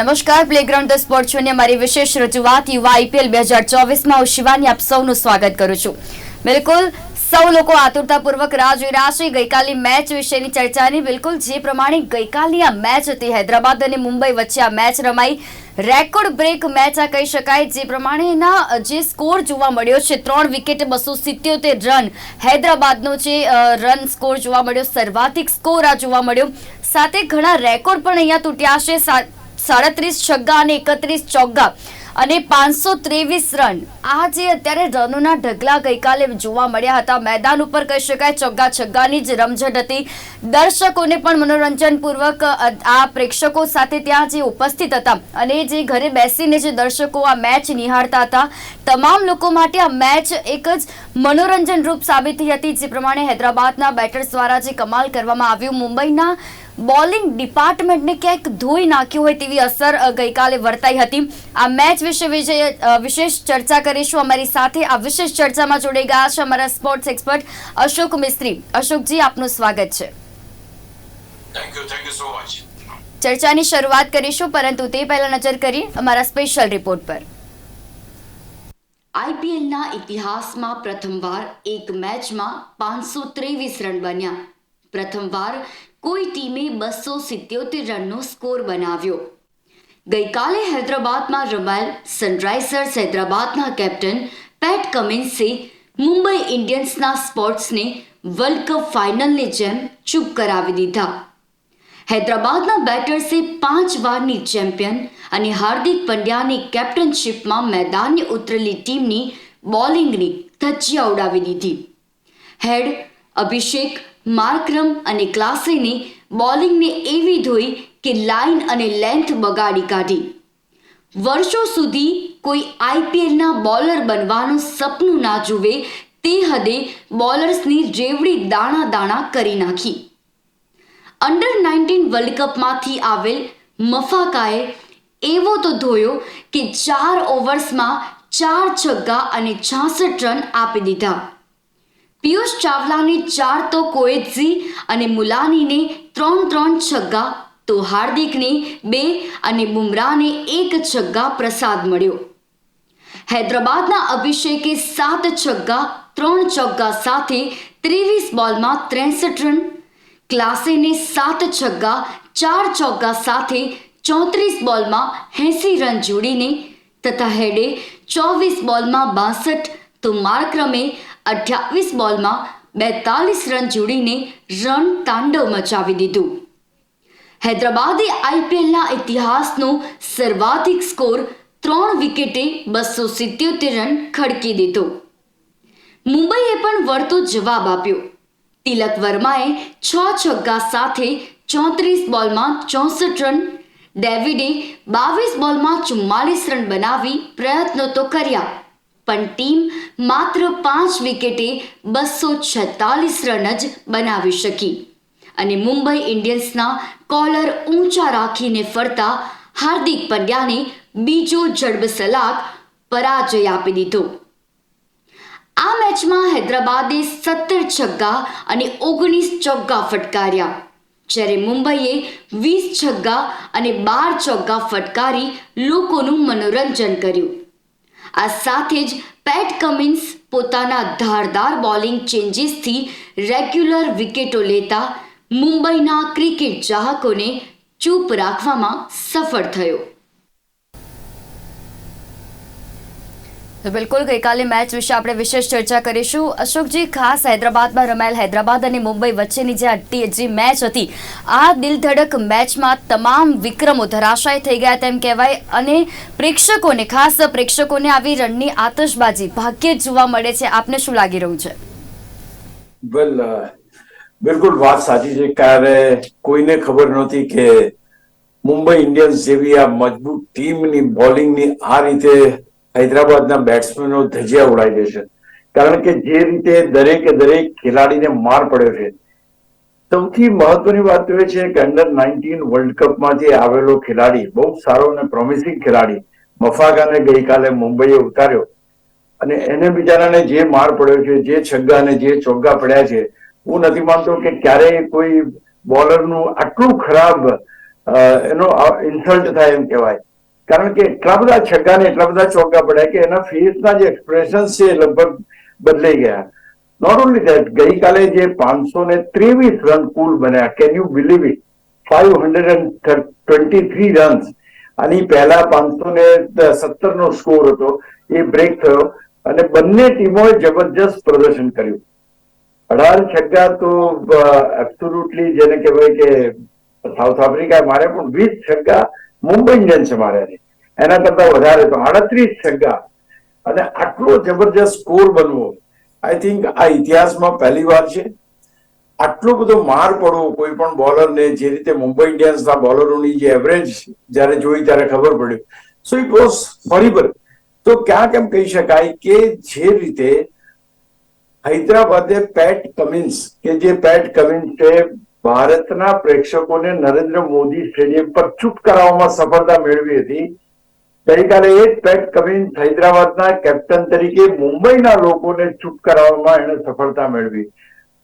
નમસ્કાર playground the sport શોની અમારી વિશેષ રજૂઆત યુવા આઈપીએલ બે હજાર ચોવીસમાં હું શિવાની આપ સૌનું સ્વાગત કરું છું. બિલકુલ સૌ લોકો આતુરતાપૂર્વક રાહ જોઈ રહ્યા છે. ગઈકાલની મેચ વિશેની ચર્ચાની બિલકુલ જે પ્રમાણે ગઈકાલની આ મેચ હતી, હૈદરાબાદ અને મુંબઈ વચ્ચે આ મેચ રમાઈ. રેકોર્ડ બ્રેક મેચ આ કહી શકાય, જે પ્રમાણેના જે સ્કોર જોવા મળ્યો છે, ત્રણ વિકેટે બસો સિત્યોતેર રન. હૈદરાબાદનો જે રન સ્કોર જોવા મળ્યો, સર્વાધિક સ્કોર આ જોવા મળ્યો. સાથે ઘણા રેકોર્ડ પણ અહીંયા તૂટ્યા છે. સાડત્રીસ છગ્ગા અને એકત્રીસ ચોગ્ગા અને પાંચસો ત્રેવીસ રન. આ જે અત્યારે રનોના ઢગલા ગઈકાલે જોવા મળ્યા હતા, મેદાન ઉપર કહી શકાય ચોગ્ગા છગ્ગાની જ રમઝટ હતી. દર્શકોને પણ મનોરંજનપૂર્વક આ પ્રેક્ષકો સાથે ત્યાં જે ઉપસ્થિત હતા અને જે ઘરે બેસીને જે દર્શકો આ મેચ નિહાળતા હતા, તમામ લોકો માટે આ મેચ એક જ મનોરંજન રૂપ સાબિત થઈ હતી, જે પ્રમાણે હૈદરાબાદના બેટર્સ દ્વારા જે કમાલ કરવામાં આવ્યું. મુંબઈના બોલિંગ ડિપાર્ટમેન્ટને ક્યાંક ધોઈ નાખ્યું હોય તેવી અસર ગઈકાલે વર્તાઈ હતી. આ મેચ વિશે વિજય- વિશેષ ચર્ચા કરીશું. અમારી સાથે આ વિશેષ ચર્ચામાં જોડાઈ ગયા છે અમારા સ્પોર્ટ્સ એક્સપર્ટ અશોક મિસ્ત્રી. અશોકજી આપનું સ્વાગત છે. ચર્ચાની શરૂઆત કરીશું પરંતુ તે પહેલા નજર કરી અમારા સ્પેશિયલ રિપોર્ટ પર. આઈપીએલના ઇતિહાસમાં પ્રથમવાર એક મેચમાં પાંચસો ત્રેવીસ રન બન્યા. પ્રથમવાર કોઈ ટીમે બસો સિત્યોતેર રનનો સ્કોર બનાવ્યો. ગઈકાલે હૈદરાબાદમાં રમાયેલ સનરાઇઝર્સ હૈદરાબાદના કેપ્ટન પેટ કમિન્સે મુંબઈ ઇન્ડિયન્સના સ્પોર્ટ્સને વર્લ્ડ કપ ફાઇનલની જેમ ચૂપ કરાવી દીધા. હૈદરાબાદના બેટર્સે પાંચ વારની ચેમ્પિયન અને હાર્દિક પંડ્યાની કેપ્ટનશીપમાં મેદાને ઉતરેલી ટીમની બોલિંગની ધજ્જિયા ઉડાવી દીધી. હેડ અભિષેક, માર્કરમ અને ક્લાસેને બોલિંગને એવી ધોઈ કે લાઇન અને લેન્થ બગાડી કાઢી. વર્ષો સુધી કોઈ આઈપીએલના બોલર બનવાનું સપનું ના જુએ તે હદે બોલર્સની રેવડી દાણા દાણા કરી નાખી. અંડર નાઇન્ટીન વર્લ્ડ કપમાંથી આવેલ મફાકાએ એવો તો ધોયો કે ચાર ઓવર્સમાં ચાર છગ્ગા અને છાસઠ રન આપી દીધા. પિયુષ ચાવલાને ચાર તો કોએત્ઝી અને મુલાનીને ત્રણ ત્રણ છગ્ગા, તો હાર્દિકને બે અને બુમરાહને એક છગ્ગા પ્રસાદ મળ્યો. હૈદરાબાદના અભિષેકે સાત છગ્ગા, ત્રણ ચોગ્ગા સાથે ત્રેવીસ બોલમાં ત્રેસઠ રન, ક્લાસેને સાત છગ્ગા, ચાર ચોગ્ગા સાથે ચોત્રીસ બોલમાં એંસી રન જોડીને તથા હેડે ચોવીસ બોલમાં બાસઠ, તો માર્ક્રમે અઠ્યાવીસ બોલમાં બેતાલીસ રન જોડીને રન તાંડવ મચાવી દીધું. હૈદરાબાદે આઈપીએલના ઇતિહાસનો સર્વાધિક સ્કોર ત્રણ વિકેટે બસો સિત્યોતેર રન ખડકી દીધો. મુંબઈએ પણ વળતો જવાબ આપ્યો. તિલક વર્માએ છ છગ્ગા સાથે ચોત્રીસ બોલમાં ચોસઠ રન, ડેવિડે બાવીસ બોલમાં ચુમ્માલીસ રન બનાવી પ્રયત્નો તો કર્યા. પણ ટીમ માત્ર પાંચ વિકેટે બસો છેતાલીસ રન જ બનાવી શકી. અને મુંબઈ ઇન્ડિયન્સના કોલર ઊંચા રાખીને ફરતા હાર્દિક પંડ્યાને બીજો જડબ સલાક પરાજય આપી દીધો. આ મેચમાં હૈદરાબાદે સત્તર છગ્ગા અને ઓગણીસ ચોગ્ગા ફટકાર્યા, જ્યારે મુંબઈએ વીસ છગ્ગા અને બાર ચોગ્ગા ફટકારી લોકોનું મનોરંજન કર્યું. આ સાથે જ પેટ કમિન્સ પોતાના ધારદાર બોલિંગ ચેન્જીસથી રેગ્યુલર વિકેટો લેતા મુંબઈના ક્રિકેટ ચાહકોને ચૂપ રાખવામાં સફળ થયો. તો બિલકુલ ગઈકાલે મેચ વિશે આપણે વિશેષ ચર્ચા કરીશું. અશોકજી, ખાસ હૈદરાબાદમાં રમાયેલ હૈદરાબાદ અને મુંબઈ વચ્ચેની જે જે મેચ હતી, આ દિલધડક મેચમાં તમામ વિક્રમો ધરાશાય થઈ ગયા તેમ કહેવાય અને પ્રેક્ષકોને, ખાસ પ્રેક્ષકોને આવી રનની આતશબાજી ભાગ્યે જ જોવા મળે છે. આપને શું લાગી રહ્યું છે? વેલ બિલકુલ વાત સાચી છે. ક્યારે કોઈને ખબર નહોતી કે મુંબઈ ઇન્ડિયન્સ જેવી આ મજબૂત ટીમની બોલિંગની આ રીતે હૈદરાબાદના બેટ્સમેનો ધજિયા ઉડાઈ દેશે કારણ કે જે રીતે દરેકે દરેક ખેલાડીને માર પડ્યો છે. સૌથી મહત્વની વાત એ છે કે અંડર નાઇન્ટીન વર્લ્ડ કપમાં જે આવેલો ખેલાડી, બહુ સારો અને પ્રોમિસિંગ ખેલાડી મફાકાને ગઈકાલે મુંબઈએ ઉતાર્યો. અને એને બિચારાને જે માર પડ્યો છે, જે છગ્ગા અને જે ચોગ્ગા પડ્યા છે, હું નથી માનતો કે ક્યારેય કોઈ બોલરનું આટલું ખરાબ એનો ઇન્સલ્ટ થાય એમ કહેવાય. કારણ કે એટલા બધા છગ્ગા ને એટલા બધા ચોગ્ગા પડ્યા કે એના ફેસના જે એક્સપ્રેશન છે લગભગ બદલાઈ ગયા. નોટ ઓનલી ધેટ ગઈકાલે જે પાંચસો ને ત્રેવીસ રન કુલ બન્યા can you believe it five hundred and twenty three runs આની પહેલા પાંચસો ને સત્તર નો સ્કોર હતો, એ બ્રેક થયો અને બંને ટીમોએ જબરજસ્ત પ્રદર્શન કર્યું. અઢાર છગ્ગા તો એબ્સોલ્યુટલી જેને કહેવાય કે સાઉથ આફ્રિકા મારે પણ વીસ છગ્ગા મુંબઈ ઇન્ડિયન્સે માર્યા છે. એના કરતા વધારે તો આડત્રીસ છગ્ગા અને આટલો જબરજસ્ત સ્કોર બનવો આઈ થિંક આ ઇતિહાસમાં પહેલી વાર છે. આટલો બધો માર પડવો કોઈ પણ બોલરને, જે રીતે મુંબઈ ઇન્ડિયન્સના બોલરોની જે એવરેજ જ્યારે જોઈ ત્યારે ખબર પડ્યું. સો ઇટ વોઝ હોરિબલ તો ક્યાંક એમ કહી શકાય કે જે રીતે હૈદરાબાદે પેટ કમિન્સ કે જે પેટ કમિન્સે ભારતના પ્રેક્ષકોને નરેન્દ્ર મોદી સ્ટેડિયમ પર ચૂપ કરાવવામાં સફળતા મેળવી હતી. ગઈકાલે એ પેટ કમિન્સ હૈદરાબાદના કેપ્ટન તરીકે મુંબઈના લોકોને ચૂપ કરાવવામાં એણે સફળતા મેળવી.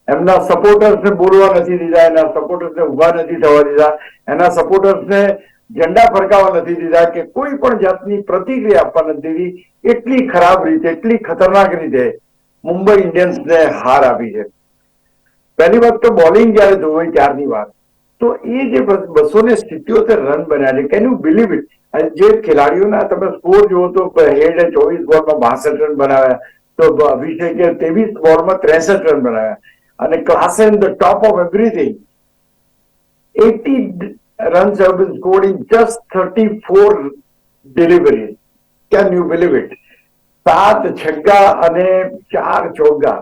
એમના સપોર્ટર્સને બોલવા નથી દીધા, એના સપોર્ટર્સને ઊભા નથી થવા દીધા, એના સપોર્ટર્સને ઝંડા ફરકાવવા નથી દીધા કે કોઈ પણ જાતની પ્રતિક્રિયા આપવા નથી દીધી. એટલી ખરાબ રીતે, એટલી ખતરનાક રીતે મુંબઈ ઇન્ડિયન્સને હાર આપી છે. પહેલી વાત તો બોલિંગ જયારે જોઈ ત્યારની વાત. તો એ જે બસો ને રન બન્યા છે કેન યુ બિલીવ ઇટ જે ખેલાડીઓના તમે સ્કોર જુઓ તો હેડે ચોવીસ બોલમાં બાસઠ રન બનાવ્યા, તો અભિષેકે ત્રેવીસ બોલમાં ત્રેસઠ રન બનાવ્યા અને class and the top of everything eighty runs have been scored in just 34 deliveries. Can you believe it? સાત છગ્ગા અને ચાર ચોગ્ગા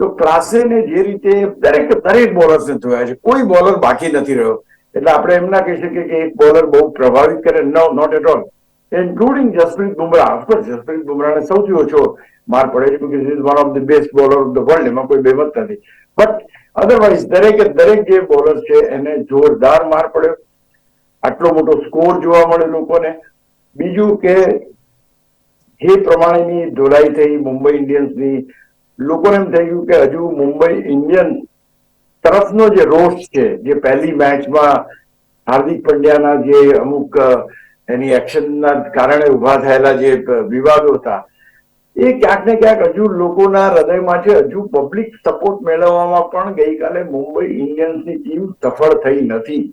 તો ક્લાસેને જે રીતે દરેક દરેક બોલર્સને જોયા છે, કોઈ બોલર બાકી નથી રહ્યો. એટલે આપણે એમ ના કહી શકીએ કે એક બોલર બહુ પ્રભાવિત કરે, no not at all including Jasprit Bumrah. Of course Jasprit બુમરાહને સૌથી ઓછો માર પડે છે because is one of the best bowler of the world એમાં કોઈ બેમત નથી બટ અધરવાઇઝ દરેકે, દરેક જે બોલર છે, એને જોરદાર માર પડ્યો. આટલો મોટો સ્કોર જોવા મળે લોકોને. બીજું કે જે પ્રમાણેની ધોલાઈ થઈ મુંબઈ ઇન્ડિયન્સની લોકોને એમ થઈ ગયું કે હજુ મુંબઈ ઇન્ડિયન તરફનો જે રોષ છે, જે પહેલી મેચમાં હાર્દિક પંડ્યાના જે અમુક એની એક્શનના કારણે ઊભા થયેલા જે વિવાદો હતા, એ ક્યાંક ને ક્યાંક હજુ લોકોના હૃદયમાં છે. હજુ પબ્લિક સપોર્ટ મેળવવામાં પણ ગઈકાલે મુંબઈ ઇન્ડિયન્સની ટીમ સફળ થઈ નથી.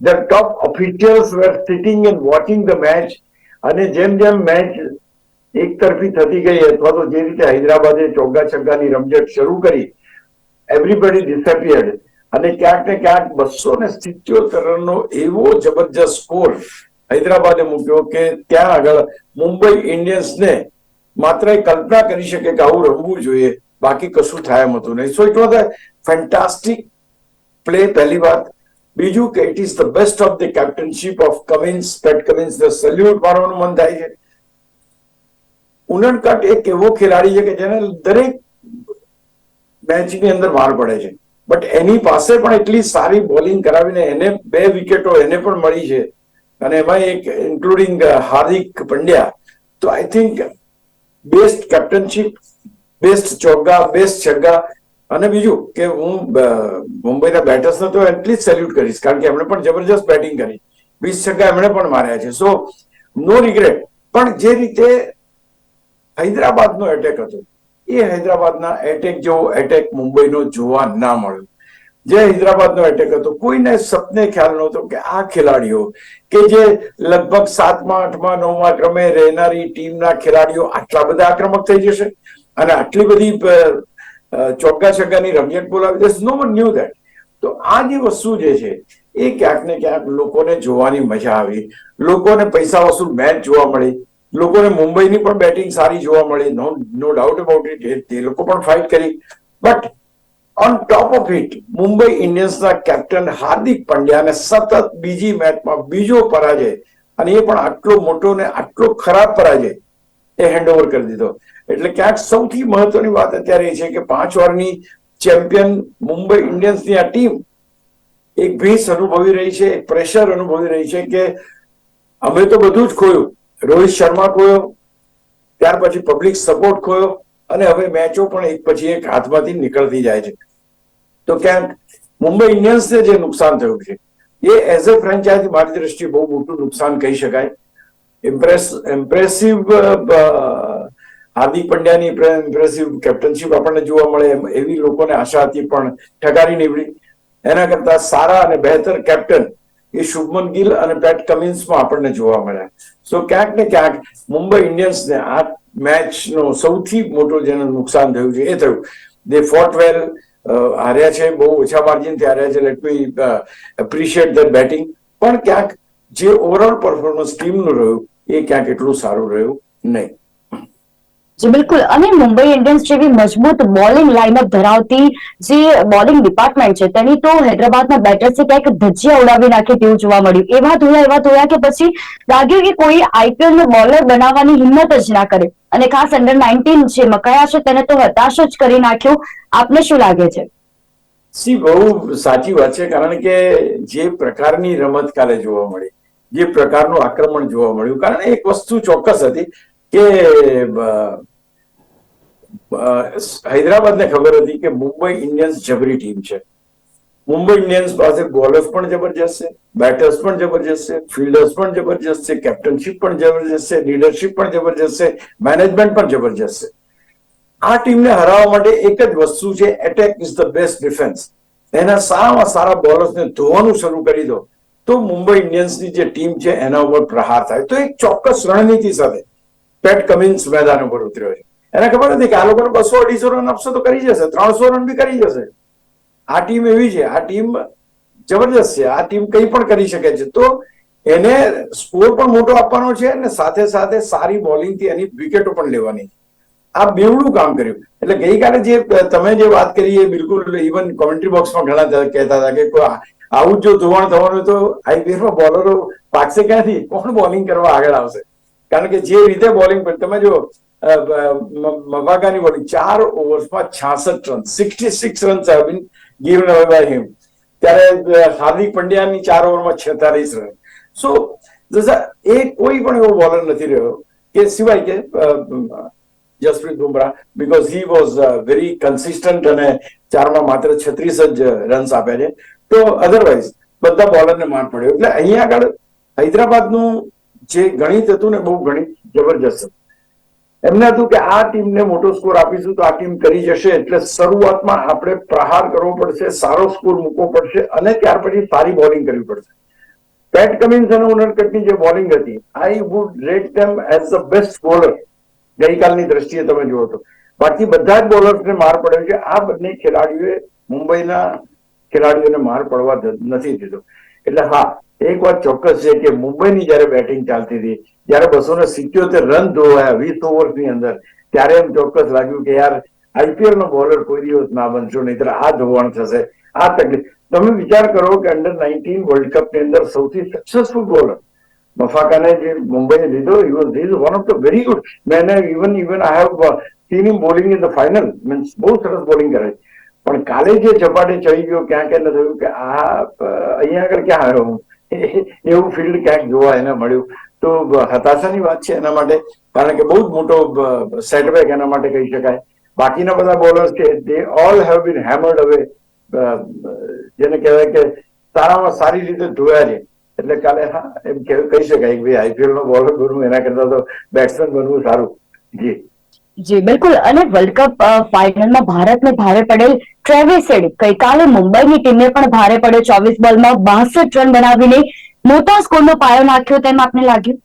The top officials were sitting and watching the match અને જેમ જેમ મેચ એક તરફી થતી ગઈ, અથવા તો જે રીતે હૈદરાબાદે ચોગ્ગા છગ્ગાની રમઝટ શરૂ કરી એવરીબડી ડિસએપિયર્ડ અને ક્યાંક ને ક્યાંક બસો ને સિત્યોતેર રનનો એવો જબરજસ્ત સ્કોર હૈદરાબાદે મૂક્યો કે ત્યાં આગળ મુંબઈ ઇન્ડિયન્સને માત્ર એ કલ્પના કરી શકે કે આવું રમવું જોઈએ, બાકી કશું થાય એમ હતું નહીં. So it was a fantastic play પહેલી વાત. બીજું કે it is the best of the captaincy of Cummins Pat Cummins salute મારવાનું મન થાય છે. ઉનડકટ એક એવો ખેલાડી છે કે જેને દરેક મેચની અંદર માર પડે છે. બટ એની પાસે પણ એટલી સારી બોલિંગ કરાવીને એને બે વિકેટો એને પણ મળી છે. અને એમાં એક ઇન્ક્લુડિંગ હાર્દિક પંડ્યા. તો I think best captaincy best ચોગ્ગા best છગ્ગા અને બીજું કે હું મુંબઈના બેટર્સને તો એટલી સેલ્યુટ કરીશ. કારણ કે એમણે પણ જબરજસ્ત બેટિંગ કરી. વીસ છગ્ગા એમણે પણ માર્યા છે. સો નો રિગ્રેટ પણ જે રીતે હૈદરાબાદનો એટેક હતો. એ હૈદરાબાદના એટેક જેવો એટેક મુંબઈનો જોવા ના મળ્યો. જે હૈદરાબાદનો એટેક હતો, કોઈને સપને ખ્યાલ નહોતો કે આ ખેલાડીઓ કે જે લગભગ સાતમા, આઠમા, નવમા ક્રમે રહેનારી ટીમના ખેલાડીઓ આટલા બધા આક્રમક થઈ જશે અને આટલી બધી ચોગ્ગા છગ્ગાની રમઝટ બોલાવી દેશ નો વન ન્યુ દેટ તો આ જે વસ્તુ જે છે, એ ક્યાંક ને ક્યાંક લોકોને જોવાની મજા આવી. લોકોને પૈસા વસૂલ મેચ જોવા મળી. લોકોને મુંબઈની પણ બેટિંગ સારી જોવા મળી. No no doubt about it તે લોકો પણ ફાઇટ કરી. But on top of it Mumbai ઇન્ડિયન્સના captain Hardik પંડ્યાને સતત બીજી મેચમાં બીજો પરાજય, અને એ પણ આટલો મોટો ને આટલો ખરાબ પરાજય, એ હેન્ડઓવર કરી દીધો. એટલે ક્યાંક સૌથી મહત્વની વાત અત્યારે એ છે કે પાંચ વારની ચેમ્પિયન મુંબઈ ઇન્ડિયન્સની આ ટીમ એક ભીસ અનુભવી રહી છે, એક પ્રેશર અનુભવી રહી છે કે અમે તો બધું જ ખોયું. રોહિત શર્મા ખોયો, ત્યાર પછી પબ્લિક સપોર્ટ ખોયો અને હવે મેચો પણ એક પછી એક હાથમાંથી નીકળતી જાય છે. તો ક્યાંક મુંબઈ ઇન્ડિયન્સને જે નુકસાન થયું છે, એ એઝ અ ફ્રેન્ચાઇઝી મારી દ્રષ્ટિએ બહુ મોટું નુકસાન કહી શકાય. ઇમ્પ્રેસ ઇમ્પ્રેસિવ હાર્દિક પંડ્યાની ઇમ્પ્રેસિવ કેપ્ટનશીપ આપણને જોવા મળે એવી લોકોને આશા હતી પણ ઠગારી નીવડી. એના કરતા સારા અને બહેતર કેપ્ટન એ શુભમન ગિલ અને પેટ કમિન્સમાં આપણને જોવા મળ્યા. સો ક્યાંક ને ક્યાંક મુંબઈ ઇન્ડિયન્સને આ મેચનો સૌથી મોટો જેને નુકસાન થયું છે એ થયું. દે ફોટ વેલ હાર્યા છે, બહુ ઓછા માર્જિનથી હાર્યા છે. Let me appreciate the batting પણ ક્યાંક જે ઓવરઓલ પરફોર્મન્સ ટીમનું રહ્યું, એ ક્યાંક એટલું સારું રહ્યું નહીં. જી, બિલકુલ. અને મુંબઈ ઇન્ડિયન્સ જેવી મજબૂત બોલિંગ લાઇનઅપ ધરાવતી જે બોલિંગ ડિપાર્ટમેન્ટ છે, તેની તો હૈદરાબાદના બેટર્સે ક્યાંક ધજ્જિયા ઉડાવી નાખે તેવું જોવા મળ્યું. એવા ધોયા એવા ધોયા કે પછી લાગ્યું કે કોઈ આઈપીએલ નો બોલર બનાવવાની હિંમત જ ના કરે. અને ખાસ અંડર નાઇન્ટીન જે મકાયા છે, તેને તો હતાશ જ કરી નાખ્યો. આપને શું લાગે છે? સી, બહુ સાચી વાત છે, કારણ કે જે પ્રકારની રમત કાલે જોવા મળી, જે પ્રકારનું આક્રમણ જોવા મળ્યું, કારણ એક વસ્તુ ચોક્કસ હતી કે હૈદરાબાદને ખબર હતી કે મુંબઈ ઇન્ડિયન્સ જબરી ટીમ છે. મુંબઈ ઇન્ડિયન્સ પાસે બોલર્સ પણ જબરજસ્ત છે, બેટર્સ પણ જબરજસ્ત છે, ફિલ્ડર્સ પણ જબરજસ્ત છે, કેપ્ટનશીપ પણ જબરજસ્ત છે, લીડરશીપ પણ જબરજસ્ત છે, મેનેજમેન્ટ પણ જબરજસ્ત છે. આ ટીમને હરાવવા માટે એક જ વસ્તુ છે attack is the best defence એના સારામાં સારા બોલર્સને ધોવાનું શરૂ કરી દો. તો મુંબઈ ઇન્ડિયન્સની જે ટીમ છે, એના ઉપર પ્રહાર થાય. તો એક ચોક્કસ રણનીતિ સાથે પેટ કમિન્સ મેદાન ઉપર ઉતર્યો છે. એને ખબર હતી કે આ લોકોને બસો અઢીસો રન આપશે તો કરી જશે, ત્રણસો રન બી કરી જશે. આ ટીમ એવી છે, આ ટીમ જબરજસ્ત છે. આ ટીમ કંઈ પણ કરી શકે છે. તો એને સ્કોર પણ મોટો આપવાનો છે અને સાથે સાથે સારી બોલિંગથી એની વિકેટો પણ લેવાની આ બેવડું કામ કર્યું. એટલે ગઈકાલે જે તમે જે વાત કરી એ બિલકુલ ઇવન કોમેન્ટ્રી બોક્સમાં ઘણા કહેતા હતા કે આવું જો ધોવાણ થવાનું તો આઈપીએલમાં બોલરો પાકશે ક્યાંથી? કોણ બોલિંગ કરવા આગળ આવશે? કારણ કે જે રીતે બોલિંગ તમે જો મવાગાની બોલિંગ ચાર ઓવર્સમાં છાસઠ run sixty six run have been away by him ત્યારે હાર્દિક પંડ્યાની ચાર ઓવરમાં છેતાલીસ રન. સો એ કોઈ પણ એવો બોલર નથી રહ્યો કે સિવાય કે Jasprit Bumrah because he was very consistent અને ચારમાં માત્ર છત્રીસ જ રન્સ આપ્યા છે. તો અધરવાઇઝ બધા બોલરને માર પડ્યો. એટલે અહીંયા આગળ હૈદરાબાદનું જે ગણિત હતું ને, બહુ ગણિત જબરજસ્ત હતું. એમને હતું કે આ ટીમને મોટો સ્કોર આપીશું તો આ ટીમ કરી જશે એટલે શરૂઆતમાં આપણે પ્રહાર કરવો પડશે, સારો સ્કોર મૂકવો પડશે અને ત્યાર પછી સારી બોલિંગ કરવી પડશે. પેટ કમિન્સ અને ઉનરકટની જે બોલિંગ હતી I would rate them as the best bowler ગઈકાલની દ્રષ્ટિએ તમે જુઓ તો. બાકી બધા જ બોલર્સને માર પડ્યો છે. આ બંને ખેલાડીઓએ મુંબઈના ખેલાડીઓને માર પડવા નથી દીધો. એટલે હા એક વાત ચોક્કસ છે કે મુંબઈની જયારે બેટિંગ ચાલતી હતી, જયારે બસો ને સિત્યોતેર રન ધોવાયા, વીસ ઓવરની અંદર, ત્યારે એમ ચોક્કસ લાગ્યું કે યાર આઈપીએલ નો બોલર કોઈ દિવસ ના બનશો નહીં આ ધોવાણ થશે. આ તકલીફ. તમે વિચાર કરો કે અંડર નાઇન્ટીન વર્લ્ડ કપની અંદર સૌથી સક્સેસફુલ બોલર મફાકાને જે મુંબઈ લીધો he was he one of the very good man even even I have seen him bowling in the final means બહુ સરસ બોલિંગ કરે છે. પણ કાલે જે ઝપાટે ચડી ગયો ક્યાં ક્યાં થયું કે આ અહીંયા આગળ ક્યાં આવ્યો હું? એવું ફિલ્ડ ક્યાંક જોવા એને મળ્યું. તો હતાશાની વાત છે એના માટે, કારણ કે બહુ જ મોટો સેટબેક એના માટે કહી શકાય. બાકીના બધા બોલર્સ છે દે ઓલ હેવ બીન હેમર્ડ હવે જેને કહેવાય કે સારામાં સારી રીતે ધોયા છે. એટલે કાલે, હા, એમ કહી શકાય કે ભાઈ આઈપીએલ નો બોલર બનવું એના કરતા તો બેટ્સમેન બનવું સારું. જી. જી, બિલકુલ. અને વર્લ્ડ કપ ફાઇનલમાં ભારતને ભારે પડેલ ટ્રેવિસ હેડ ગઈકાલે મુંબઈની ટીમને પણ ભારે પડે ચોવીસ બોલમાં બાસઠ રન બનાવીને મોટા સ્કોરનો પાયો નાખ્યો. તેમ આપને લાગ્યું?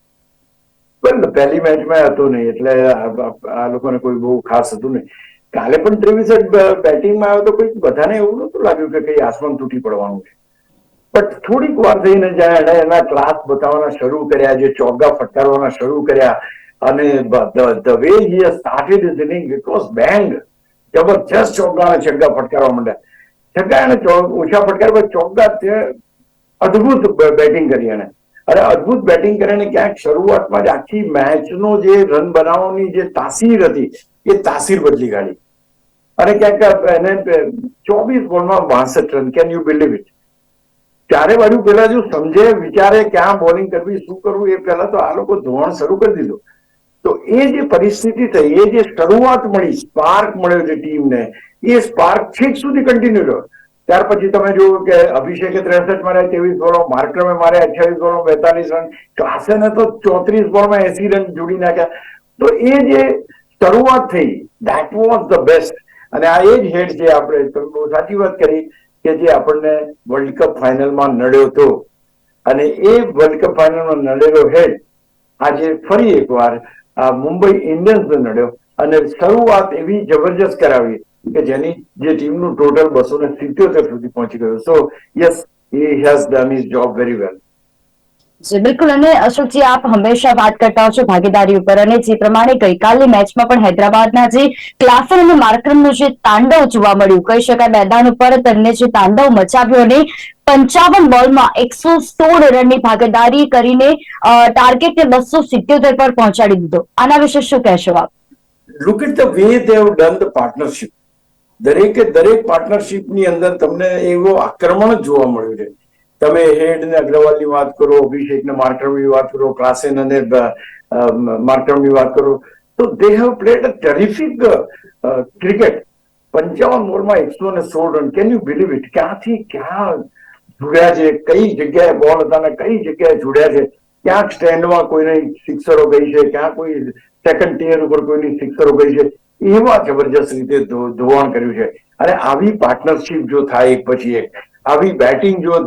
પણ પહેલી મેચમાં હતું નહીં, એટલે આ લોકોને કોઈ બહુ ખાસ હતું નહીં. કાલે પણ ત્રેવીસ બેટિંગમાં આવ્યો તો કોઈ બધાને એવું નતું લાગ્યું કે કઈ આસમાન તૂટી પડવાનું છે. બટ થોડીક વાર થઈને જ્યાં એને એના ક્લાસ બતાવવાના શરૂ કર્યા, જે ચોગ્ગા ફટકારવાના શરૂ કર્યા, અને the way he started is inning it was bang જબરજસ્ત ચોગ્ગા અને છગ્ગા ફટકારવા માંડ્યા. છગ્ગા એને ઓછા ફટકાર ચોગ્ગા તે અદભુત બેટિંગ કરી એને. અને અદભુત બેટિંગ કરીને ક્યાંક શરૂઆતમાં જ આખી મેચનો જે રન બનાવવાની જે તાસીર હતી, એ તાસીર બદલી કાઢી. અને ક્યાંક એને ચોવીસ બોલમાં બાસઠ run. Can you believe it ત્યારે બાજુ પેલા જો સમજે, વિચારે ક્યાં બોલિંગ કરવી, શું કરવું, એ પહેલા તો આ લોકો ધોવાણ શરૂ કરી દીધું. તો એ જે પરિસ્થિતિ થઈ, એ જે શરૂઆત મળી સ્પાર્ક મળ્યો છે ટીમને એ સ્પાર્ક છેક સુધી કન્ટિન્યુ રહ્યો. ત્યાર પછી તમે જોયું કે અભિષેકે ત્રેસઠ માર્યા ત્રેવીસ બોલો, માર્ક્રમે માર્યા, અઠ્યાવીસ બોલો, બેતાલીસ રન ક્લાસેને તો ચોત્રીસ બોલમાં એસી રન જોડી નાખ્યા. તો એ જે શરૂઆત થઈ દેટ વોઝ ધ બેસ્ટ અને આ એ જ હેડ છે આપણે બહુ સાચી વાત કરી કે જે આપણને વર્લ્ડ કપ ફાઇનલમાં નડ્યો હતો. અને એ વર્લ્ડ કપ ફાઇનલમાં નડેલો હેડ આજે ફરી એકવાર મુંબઈ ઇન્ડિયન્સને નડ્યો અને શરૂઆત એવી જબરજસ્ત કરાવી કે જેની જે ટીમનું ટોટલ બસો ને સિત્યોતેર સુધી પહોંચી ગયું. So yes he has done his job very well જી, બિલકુલ. અને અશોકજી, આપ હંમેશા વાત કરતા હો ભાગીદારી ઉપર અને જે પ્રમાણે ગઈકાલની મેચમાં પણ હૈદરાબાદના જે ક્લાસર અને માર્કરમનું જે તાંડવ જોવા મળ્યું, કહી શકાય મેદાન ઉપર તેમને જે તાંડવ મચાવ્યો અને પંચાવન બોલમાં એકસો સોળ રનની ભાગીદારી કરીને ટાર્ગેટને બસો સિત્યોતેર પર પહોંચાડી દીધો. આના વિશે શું કહેશો આપ? Look at the way they have done the partnership દરેકે દરેક પાર્ટનરશિપની અંદર તમને એવો આક્રમણ જોવા મળ્યું છે. તમે હેડ ને અગ્રવાલની વાત કરો અભિષેક ને માર્કરમની વાત કરો ક્લાસેન અને માર્કરમની વાત કરો, તો they have played a terrific cricket પંચાવન ઓવરમાં એકસો ને સોળ run. Can you believe it ક્યાંથી ક્યાં જોડ્યા છે? કઈ જગ્યાએ બોલ હતા ને કઈ જગ્યાએ જોડ્યા છે? ક્યાંક સ્ટેન્ડમાં કોઈને સિક્સરો ગઈ છે? ક્યાં કોઈ સેકન્ડ ટીયર ઉપર કોઈની સિક્સરો ગઈ છે? એવા જબરજસ્ત રીતે ધોવાણ કર્યું છે. અને આવી પાર્ટનરશિપ જો થાય એક પછી એક આવી બેટિંગ જો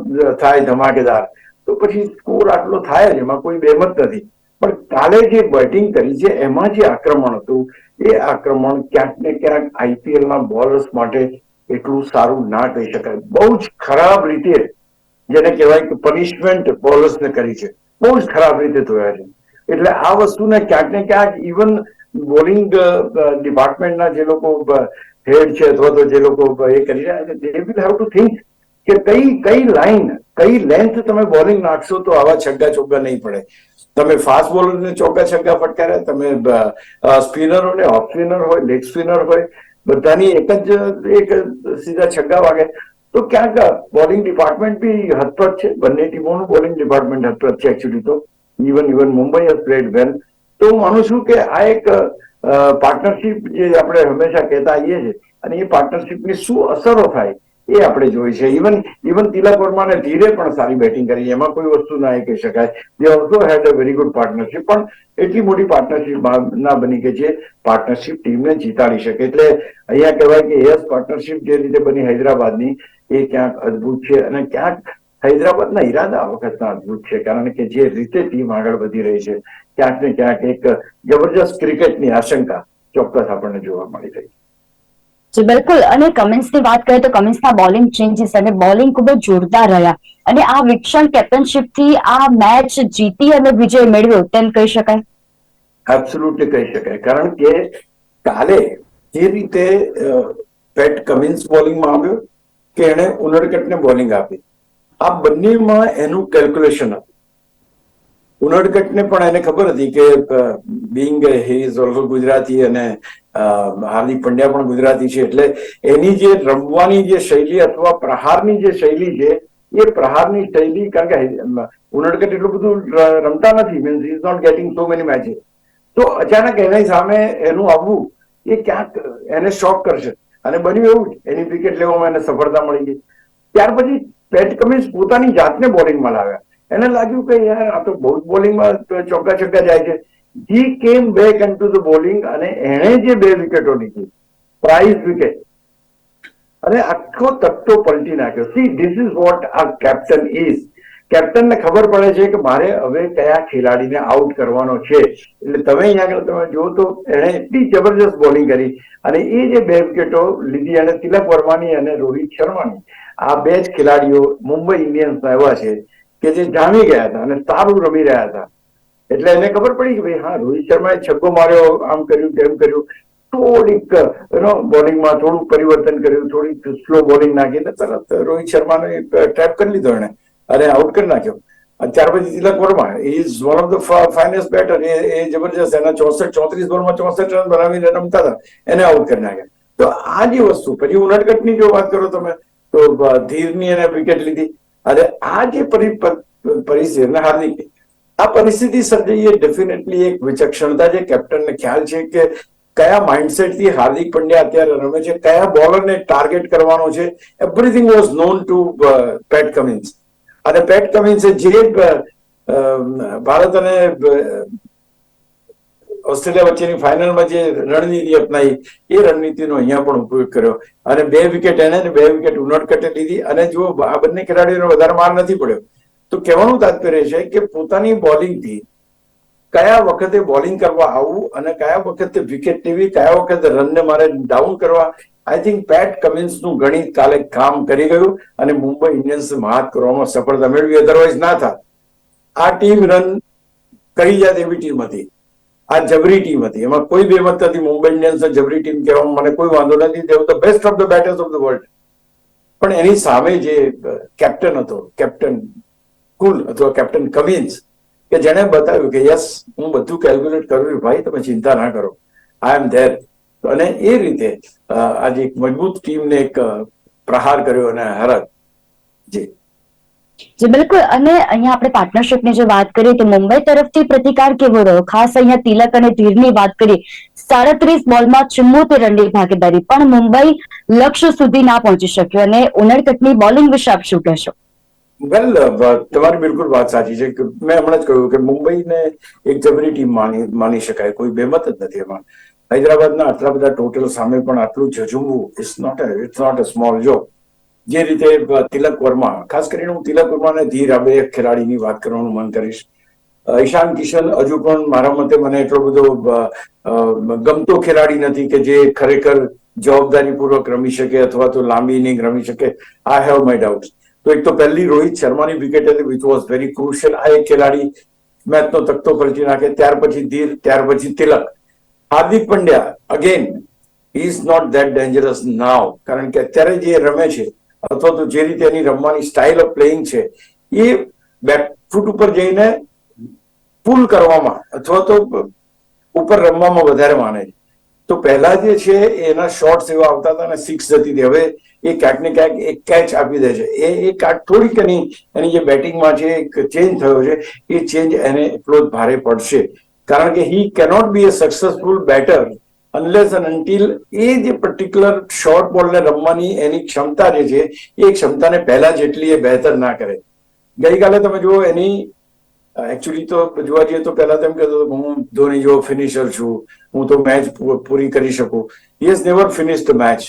થાય ધમાકેદાર, તો પછી સ્કોર આટલો થાય જ, એમાં કોઈ બેમત નથી. પણ કાલે જે બેટિંગ કરી છે, એમાં જે આક્રમણ હતું, એ આક્રમણ ક્યાંક ને ક્યાંક આઈપીએલ ના બોલર્સ માટે એટલું સારું ના કહી શકાય. બહુ જ ખરાબ રીતે, જેને કહેવાય કે પનિશમેન્ટ બોલર્સને કરી છે. બહુ જ ખરાબ રીતે ધોયા છે. એટલે આ વસ્તુને ક્યાંક ને ક્યાંક ઇવન બોલિંગ ડિપાર્ટમેન્ટના જે લોકો હેડ છે અથવા તો જે લોકો એ કરી રહ્યા છે they will have to think કે કઈ કઈ લાઈન કઈ લેન્થ તમે બોલિંગ નાખશો તો આવા છગ્ગા ચોગ્ગા નહીં પડે. તમે ફાસ્ટ બોલરને ચોગ્ગા છગ્ગા ફટકાર્યા, તમે સ્પિનરોને ઓફ સ્પિનર હોય લેગ સ્પિનર હોય, બધાની એક જ, એક સીધા છગ્ગા વાગે. તો ક્યાંક બોલિંગ ડિપાર્ટમેન્ટ બી હતપ્રત છે. બંને ટીમોનું બોલિંગ ડિપાર્ટમેન્ટ હતપ્રત છે એકચ્યુઅલી તો. Even even Mumbai has played well તો હું માનું છું કે આ એક પાર્ટનરશિપ જે આપણે હંમેશા કહેતા આવીએ છીએ અને એ પાર્ટનરશિપની શું અસરો થાય એ આપણે જોઈ છે. ઇવન ઇવન તિલક વર્માને ધીરે પણ સારી બેટિંગ કરી એમાં કોઈ વસ્તુ ના કહી શકાય. They also had a very good partnership પણ એટલી મોટી પાર્ટનરશિપ ના બની કે જે પાર્ટનરશિપ ટીમને જીતાડી શકે. એટલે અહીંયા કહેવાય કે યસ પાર્ટનરશિપ જે રીતે બની હૈદરાબાદની, એ ક્યાંક અદભુત છે. અને ક્યાંક હૈદરાબાદના ઈરાદા વખતના અદભુત છે. કારણ કે જે રીતે ટીમ આગળ વધી રહી છે, ક્યાંક ને ક્યાંક એક જબરજસ્ત ક્રિકેટની આશંકા ચોક્કસ આપણને જોવા મળી રહી છે. જી, બિલકુલ. અને કમિન્સની વાત કરીએ તો કમિન્સના બોલિંગ ચેન્જીસ અને બોલિંગ ખૂબ જ જોરદાર રહ્યા. અને આ વિક્ષણ કેપ્ટનશિપથી આ મેચ જીતી અને વિજય મેળવ્યો, તેમ કહી શકાય. એબ્સોલ્યુટલી કહી શકાય. કારણ કે કાલે જે રીતે પેટ કમિન્સ બોલિંગમાં આવ્યો, કે એણે ઉનડકટને બોલિંગ આપી. આ બંનેમાં એનું કેલ્ક્યુલેશન હતું. ઉનડકટને પણ એને ખબર હતી કે being he is also Gujarati અને હાર્દિક પંડ્યા પણ ગુજરાતી છે. એટલે એની જે રમવાની જે શૈલી અથવા પ્રહારની જે શૈલી છે, એ પ્રહારની શૈલી કારણ કે ઉનડકટ એટલું બધું રમતા નથી. Means is not getting so many matches તો અચાનક એની સામે એનું આવવું, એ ક્યાંક એને શોક કરશે. અને બન્યું એવું એની વિકેટ લેવામાં એને સફળતા મળી ગઈ. ત્યાર પછી પેટ કમિન્સ પોતાની જાતને બોલિંગમાં લાવ્યા. એને લાગ્યું કે યાર, આ તો બહુ બોલિંગમાં ચોક્કા ચોક્કા જાય છે. He came back and to the bowling અને એણે જે બે વિકેટો લીધી પ્રાઇઝ વિકેટ અને આખો તટ્ટો પલટી નાખ્યો. સી ધીસ ઇઝ વોટ આ કેપ્ટન ઇઝ કેપ્ટનને ખબર પડે છે કે મારે હવે કયા ખેલાડીને આઉટ કરવાનો છે. એટલે તમે અહીંયા આગળ તમે જુઓ તો એણે એટલી જબરજસ્ત બોલિંગ કરી. અને એ જે બે વિકેટો લીધી અને તિલક વર્માની અને રોહિત શર્માની, આ બે જ ખેલાડીઓ મુંબઈ ઇન્ડિયન્સના એવા છે. કે જે જામી ગયા હતા અને સારું રમી રહ્યા હતા. એટલે એને ખબર પડી કે ભાઈ, હા, રોહિત શર્માએ છગ્ગો માર્યો, આમ કર્યું, તેમ કર્યું. થોડીક એનો બોલિંગમાં થોડું પરિવર્તન કર્યું, થોડીક સ્લો બોલિંગ નાખી એટલે તરત રોહિત શર્માને ટ્રેપ કરી લીધો એને અને આઉટ કરી નાખ્યો. અને ત્યાર પછી Tilak Varma is one of the finest batter એ એ જબરજસ્ત, એના ચોસઠ, ચોત્રીસ બોલમાં ચોસઠ રન બનાવીને રમતા હતા. એને આઉટ કરી નાખ્યા. તો આ જે વસ્તુ, પછી ઉનડકટની જો વાત કરો તમે, તો ધીરની એને વિકેટ લીધી. અને આ જે પરિસ્થિતિ હાર્દિક આ પરિસ્થિતિ સર્જાઈ એ ડેફિનેટલી એક વિચક્ષણતા છે કેપ્ટનને ખ્યાલ છે કે કયા માઇન્ડસેટથી હાર્દિક પંડ્યા અત્યારે રમે છે, કયા બોલરને ટાર્ગેટ કરવાનો છે. Everything was known to Pat Cummins અને પેટ કમિન્સે જે ભારત અને ઓસ્ટ્રેલિયા વચ્ચેની ફાઇનલમાં જે રણનીતિ અપનાવી એ રણનીતિનો અહીંયા પણ ઉપયોગ કર્યો. અને બે વિકેટ એને બે વિકેટ ઉનટકટે લીધી અને જો આ બંને ખેલાડીઓને વધારે માર નથી પડ્યો, તો કહેવાનું તાત્પર્ય છે કે પોતાની બોલિંગથી કયા વખતે બોલિંગ કરવા આવવું અને કયા વખતે વિકેટ લેવી કયા વખતે રનને મારે ડાઉન કરવા આઈ થિંક પેટ કમિન્સનું ગણિત કાલે કામ કરી ગયું અને મુંબઈ ઇન્ડિયન્સ હાથ કરવામાં સફળતા મેળવી. અધરવાઇઝ ના થાત. આ ટીમ રન કરી જાય એવી ટીમ હતી. આ જબરી ટીમ હતી. એમાં કોઈ બેમત નથી મુંબઈ ઇન્ડિયન્સ જબરી ટીમ કહેવામાં મને કોઈ વાંધો નથી. They've the best of the batters of the world પણ એની સામે જે કેપ્ટન હતો કેપ્ટન કુલ અથવા કેપ્ટન કમિન્સ કે જેણે બતાવ્યું કે યસ હું બધું કેલ્ક્યુલેટ કરું ભાઈ, તમે ચિંતા ના કરો. આઈ એમ ધેર અને એ રીતે આજે એક મજબૂત ટીમને એક પ્રહાર કર્યો અને હરત જી જી, બિલકુલ. અને અહીંયા આપણે પાર્ટનરશિપની જે વાત કરીએ તો મુંબઈ તરફથી પ્રતિકાર કેવો રહ્યો? ખાસ અહીંયા તિલક અને ધીરની વાત કરીએ, સાડત્રીસ બોલમાં ચુમ્મોતેર રનની ભાગીદારી, પણ મુંબઈ લક્ષ્ય સુધી ના પહોંચી શક્યો. અને ઉનડકટની બોલિંગ વિશે આપ શું કહેશો? વેલ તમારી બિલકુલ વાત સાચી છે મેં હમણાં જ કહ્યું કે મુંબઈને એક જબરી ટીમ માની માની શકાય. કોઈ બેમત જ નથી એમાં. હૈદરાબાદના આટલા બધા ટોટલ સામે પણ આટલું જજુમવું it's not it's not a small job જે રીતે તિલક વર્મા, ખાસ કરીને હું તિલક વર્મા અને ધીર આ બે ખેલાડીની વાત કરવાનું મન કરીશ. ઈશાન કિશન હજુ પણ મારા મતે મને એટલો બધો ગમતો ખેલાડી નથી કે જે ખરેખર જવાબદારીપૂર્વક રમી શકે અથવા તો લાંબી ઇનિંગ રમી શકે. આઈ હેવ માય ડાઉટ તો એક તો પહેલી રોહિત શર્માની વિકેટ હતી વિચ વોઝ વેરી ક્રુશિયલ આ એક ખેલાડી મેચનો તકતો પલટી નાખે. ત્યાર પછી ધીર, ત્યાર પછી Tilak. Hardik Pandya again is not that dangerous now કારણ કે અત્યારે જે રમે છે અથવા તો જે રીતે એની રમવાની સ્ટાઇલ ઓફ પ્લેઇંગ છે, એ બેકફૂટ ઉપર જઈને પુલ કરવામાં અથવા તો ઉપર રમવામાં વધારે માને છે. તો પહેલા જે છે એના શોર્ટ્સ એવા આવતા હતા અને સિક્સ જતી હતી. હવે એ ક્યાંક ને ક્યાંક એક કેચ આપી દે છે. એ એ કાંક થોડીક એની એની જે બેટિંગમાં છે એક ચેન્જ થયો છે, એ ચેન્જ એને એટલો જ ભારે પડશે. કારણ કે he cannot be a successful batter unless and until એ જે પર્ટિક્યુલર શોર્ટ બોલને રમવાની એની ક્ષમતા જે છે, એ ક્ષમતાને પહેલા જેટલી એ બહેતર ના કરે. ગઈકાલે તમે જુઓ એની એકચ્યુઅલી તો જોવા જઈએ તો પહેલા તેમ કહેતો હું ધોની જેવો ફિનિશર છું. હું તો મેચ પૂરી કરી શકું. Has never finish the match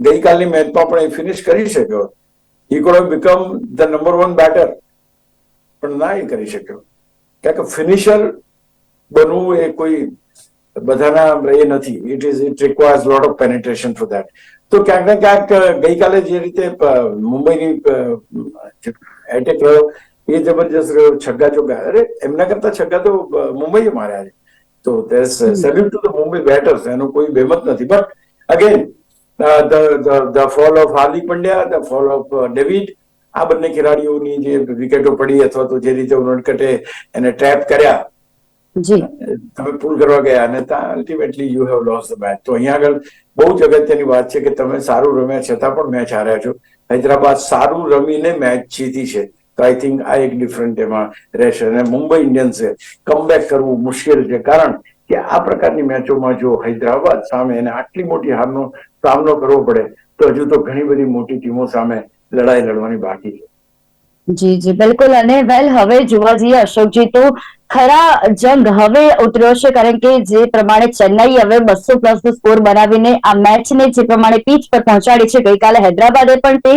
ગઈકાલની મેચમાં પણ એ ફિનિશ કરી શક્યો. He could become the number one batter પણ ના એ કરી શક્યો. કારણ કે ફિનિશર બનવું એ કોઈ બધાના એ નથી. It is it requires lot of penetration for that તો ક્યાંક ને ક્યાંક ગઈકાલે જે રીતે મુંબઈની એટેક રહ્યો એ જબરજસ્ત રહ્યો છગ્ગા ચોગ્ગા. અરે એમના કરતા છગ્ગા તો મુંબઈએ માર્યા છે. તો salute to the Mumbai batters એનો કોઈ બેમત નથી. But again the fall of Hardik Pandya the fall of David આ બંને ખેલાડીઓની જે વિકેટો પડી અથવા તો જે રીતે ઉનડકટે એને ટ્રેપ કર્યા તમે પુલ કરવા ગયા અને ત્યાં ultimately you have loss the match તો અહીંયા આગળ બહુ જ અગત્યની વાત છે કે તમે સારું રમ્યા છતાં પણ મેચ હાર્યા છો. હૈદરાબાદ સારું રમીને મેચ જીતી છે. તો આઈ થિંક આ એક ડિફરન્ટ એમાં રહેશે. અને મુંબઈ ઇન્ડિયન્સે કમબેક કરવું મુશ્કેલ છે. કારણ કે આ પ્રકારની મેચોમાં જો હૈદરાબાદ સામે એને આટલી મોટી હારનો સામનો કરવો પડે, તો હજુ તો ઘણી બધી મોટી ટીમો સામે લડાઈ લડવાની બાકી છે. જી જી, બિલકુલ. અને વેલ હવે જોવા જઈએ અશોકજી, તો ખરા જંગ હવે ઉતર્યો છે, કારણ કે જે પ્રમાણે ચેન્નાઈ હવે બસો પ્લસ નો સ્કોર બનાવીને આ મેચને જે પ્રમાણે પીચ પર પહોંચાડી છે, ગઈકાલે હૈદરાબાદે પણ તે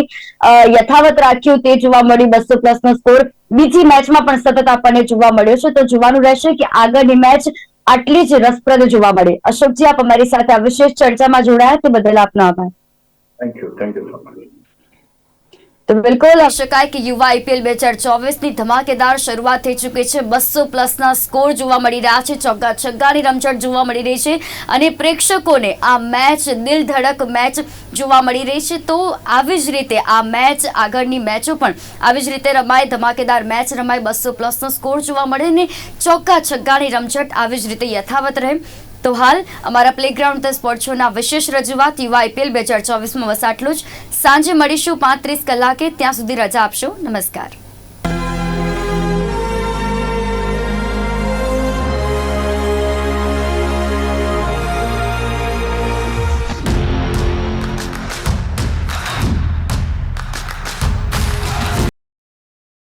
યથાવત રાખ્યું તે જોવા મળ્યું બસો પ્લસ નો સ્કોર બીજી મેચમાં પણ સતત આપણને જોવા મળ્યો છે. તો જોવાનું રહેશે કે આગળની મેચ આટલી જ રસપ્રદ જોવા મળે. અશોકજી, આપ અમારી સાથે આ વિશેષ ચર્ચામાં જોડાયા તે બદલ આપનો આભાર. થેન્ક યુ થેન્ક યુ તો બિલકુલ શકાય કે યુવા આઈપીએલ બે હજાર ચોવીસની ધમાકેદાર શરૂઆત થઈ ચૂકી છે. બસો પ્લસના સ્કોર જોવા મળી રહ્યા છે. ચોગ્ગા છગ્ગાની રમઝટ જોવા મળી રહી છે અને પ્રેક્ષકોને આ મેચ દિલ ધડક મેચ જોવા મળી રહી છે. તો આવી જ રીતે આ મેચ, આગળની મેચો પણ આવી જ રીતે રમાય. ધમાકેદાર મેચ રમાય. બસો પ્લસનો સ્કોર જોવા મળે ને ચોગ્ગા છગ્ગાની રમઝટ આવી જ રીતે યથાવત રહે. તો હાલ અમારા પ્લેગ્રાઉન્ડ ધ સ્પોર્ટ શોના વિશેષ રજૂઆત યુવા આઈપીએલ બે હજાર ચોવીસમાં બસ જ. સાંજે મળીશું પાંત્રીસ કલાકે, ત્યાં સુધી રજા આપશો. નમસ્કાર.